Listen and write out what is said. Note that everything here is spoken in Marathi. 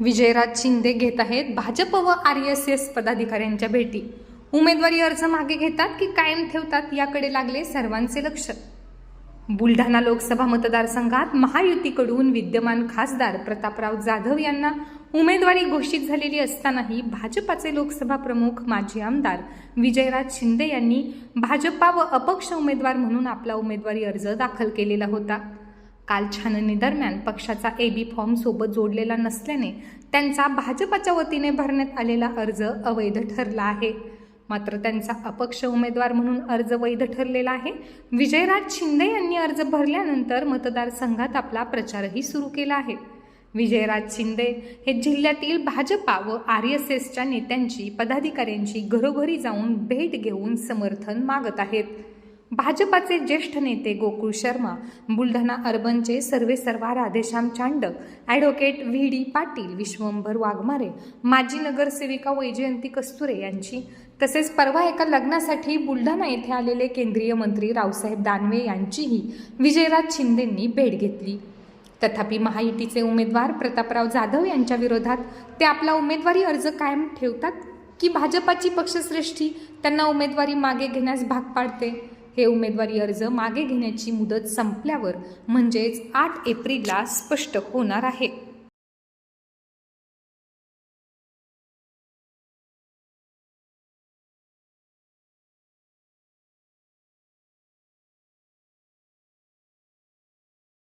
विजयराज शिंदे घेत आहेत. भाजप व आर एस एस पदाधिकाऱ्यांच्या भेटी. उमेदवारी अर्ज मागे घेतात की कायम ठेवतात याकडे लागले सर्वांचे लक्ष. बुलढाणा लोकसभा मतदारसंघात महायुतीकडून विद्यमान खासदार प्रतापराव जाधव यांना उमेदवारी घोषित झालेली असतानाही भाजपाचे लोकसभा प्रमुख माजी आमदार विजयराज शिंदे यांनी भाजपा व अपक्ष उमेदवार म्हणून आपला उमेदवारी अर्ज दाखल केलेला होता. काल छाननीदरम्यान पक्षाचा पक्षाचा बी फॉर्म सोबत जोडलेला नसल्याने त्यांचा भाजपाच्या वतीने भरण्यात आलेला अर्ज अवैध ठरला आहे. मात्र त्यांचा अपक्ष उमेदवार म्हणून अर्ज वैध ठरलेला आहे. विजयराज शिंदे यांनी अर्ज भरल्यानंतर मतदारसंघात आपला प्रचारही सुरू केला आहे. विजयराज शिंदे हे जिल्ह्यातील भाजपा व आर एस एसच्या नेत्यांची पदाधिकाऱ्यांची घरोघरी जाऊन भेट घेऊन समर्थन मागत आहेत. भाजपाचे ज्येष्ठ नेते गोकुळ शर्मा बुलढाणा अर्बनचे सर्वेसर्वा Radheshyam Chandak advocate V D Patil Vishwambhar Waghmare माजी नगरसेविका वैजयंती कस्तुरे यांची. तसेच परवा एका लग्नासाठी बुलढाणा येथे आलेले केंद्रीय मंत्री रावसाहेब दानवे यांचीही विजयराज शिंदेंनी भेट घेतली. तथापि महायुतीचे उमेदवार प्रतापराव जाधव यांच्या विरोधात ते आपला उमेदवारी अर्ज कायम ठेवतात की भाजपाची पक्षश्रेष्ठी त्यांना उमेदवारी मागे घेण्यास भाग पाडते? हे उमेदवारी अर्ज मागे घेण्याची मुदत संपल्यावर म्हणजेच आठ एप्रिलला स्पष्ट होणार आहे.